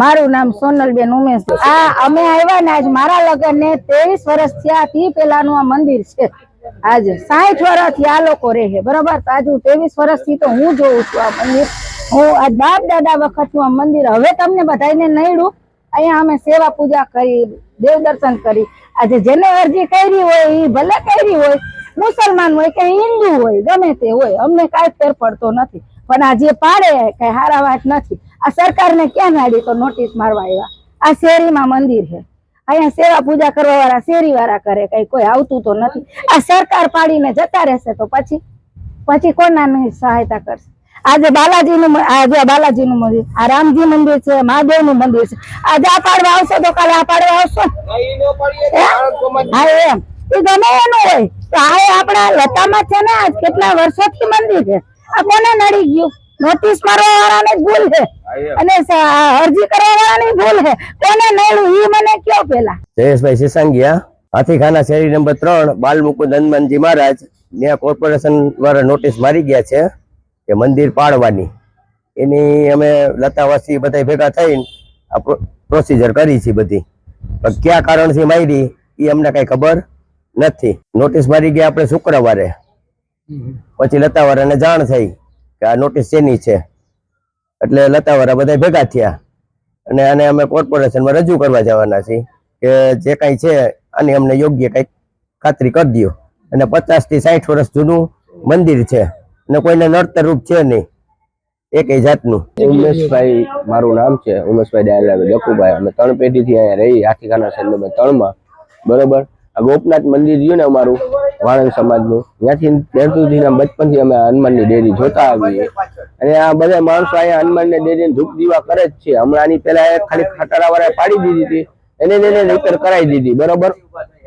મારું નામ સોનલબેન ઉમેશ આ અમે આવ્યા ને આજ મારા લગ્ન ને ત્રેવીસ વર્ષ થયા થી પેલાનું આ મંદિર છે. આજે સાઠ વર્ષથી આ લોકો રહે બરોબર? આજુ ત્રેવીસ વર્ષથી તો હું જોઉં છું આ મંદિર. હું આ બાપ દાદા વખતનું આ મંદિર હવે તમને બધાને નડ્યું અહીંયા અમે સેવા પૂજા કરી, દેવ દર્શન કરી. આજે જેને અરજી કરી હોય એ ભલે કરી હોય, મુસલમાન હોય કે હિન્દુ હોય, ગમે તે હોય, અમને કાંઈ ફેર પડતો નથી. પણ આ જે પાડે, કઈ હારા વાત નથી. આ સરકારને ક્યાં નાડી તો નોટિસ મારવા આવ્યા? આ શેરીમાં મંદિર છે. અહીંયા સેવા પૂજા કરવા વાળા શેરી વાળા કરે, કઈ કોઈ આવતું તો નથી. આ સરકાર પાડીને જતા રહેશે તો પછી પછી કોનાની સહાયતા કરશે? આજે બાલાજીનું આજે બાલાજીનું મંદિર, આ રામજી મંદિર છે, મહાદેવનું મંદિર છે. આજે આ પાડવા આવશો તો કાલે આ પાડવા આવશો? હા? એમ. એ ગમે એનું હોય. તો આ આપણા લતામાં છે ને, આજ કેટલા વર્ષોથી મંદિર છે. આ કોને નડી ગયું? નોટિસ મારવા વાળાને ભૂલ છે. અને અરજી કરવાની ભૂલ છે. કોને નડ્યું ઈ મને કયો પેલા? જયેશભાઈ સિસંગિયા હાથીખાના શેરી નંબર ત્રણ બાલ મુકુંદ હનુમાનજી મહારાજ. ત્યાં કોર્પોરેશન દ્વારા નોટિસ મારી ગયા છે કે મંદિર પાડવાની. એની અમે લતાવાસી બધા ભેગા થઈને આ પ્રોસિજર કરી છે બધી. પણ કયા કારણથી મારી એ અમને કઈ ખબર નથી. નોટિસ મારી ગયા આપણે શુક્રવારે. પછી લતાવાળાને જાણ થઈ કે આ નોટિસ શેની છે? એટલે લતાવાળા બધા ભેગા થયા. અને આને અમે કોર્પોરેશનમાં રજૂ કરવા જવાના છીએ કે જે કાંઈ છે આની અમને યોગ્ય કંઈક ખાતરી કરી દ્યો. અને પચાસથી સાઠ વર્ષ જૂનું મંદિર છે. અને કોઈને નડતર રૂપ છે નહીં. એક જાતનું. ઉમેશભાઈ મારું નામ છે. ઉમેશભાઈ ડાયલા જકુભાઈ અમે ત્રણ પેઢીથી અહીંયા રહી. સર નંબર ત્રણમાં. બરોબર? આ ગોપનાથ મંદિર રહ્યું ને અમારું? વાણંદ સમાજનું. ત્યાંથી ત્યાં સુધીના બચપનથી અમે હનુમાનની ડેરી જોતા આવીએ. અને આ બધા માણસો અહીંયા હનુમાનની ડેરીને ધૂપ દીવા કરે જ છે. હમણાં આની પહેલા ખાલી ખટારા પાડી દીધી હતી. એને એને રિપેર કરાવી દીધી, બરોબર?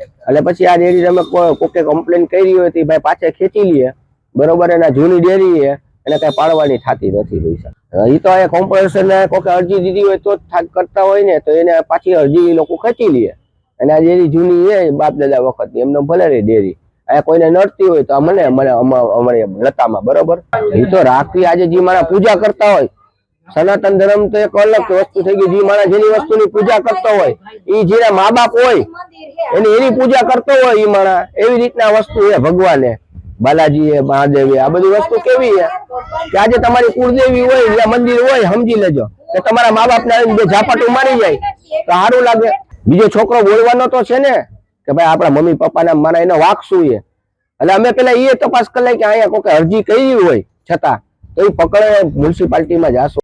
એટલે પછી આ ડેરી અમે કો- કોકે કમ્પ્લેન કરી હોય તો ભાઈ પાછે ખેંચી લઈએ બરોબર? એના જૂની ડેરી છે. એને કઈ પાડવાની થતી નથી પૈસા. એ તો અહીંયા ને કોકે અરજી દીધી હોય તો જ કરતા હોય ને, તો એને પાછી અરજી લોકો ખેંચી લે. અને આ ડેરી જૂની છે બાપ દાદા વખત એમને ભલે રે ડેરી. કોઈને નડતી હોય તો મને મને અમારી લતામાં, બરોબર? એ તો રાખવી આજે જે મારા પૂજા કરતા હોય. સનાતન ધર્મ તો એક અલગ વસ્તુ થઈ ગઈ, જે માણસ જેની વસ્તુની પૂજા કરતો હોય. એ જેના મા બાપ હોય, એની એની પૂજા કરતો હોય એ માણસ એવી રીતના વસ્તુ એ ભગવાને. બાલાજી એ, મહાદેવી, આ બધી વસ્તુ કેવી છે? કે આજે તમારી કુળદેવી હોય યા મંદિર હોય, સમજી લેજો. કે તમારા મા બાપ ને ઝાપટું મારી જાય. તો સારું લાગે. બીજો છોકરો બોલવાનો તો છે ને કે ભાઈ આપણા મમ્મી પપ્પાને મારા એનો વાક શું છે? એટલે અમે પેલા એ તપાસ કરી કે અહીંયા કોઈ અરજી કરી હોય છતાં, તો એ પકડે મ્યુનિસિપાલિટીમાં જાશો.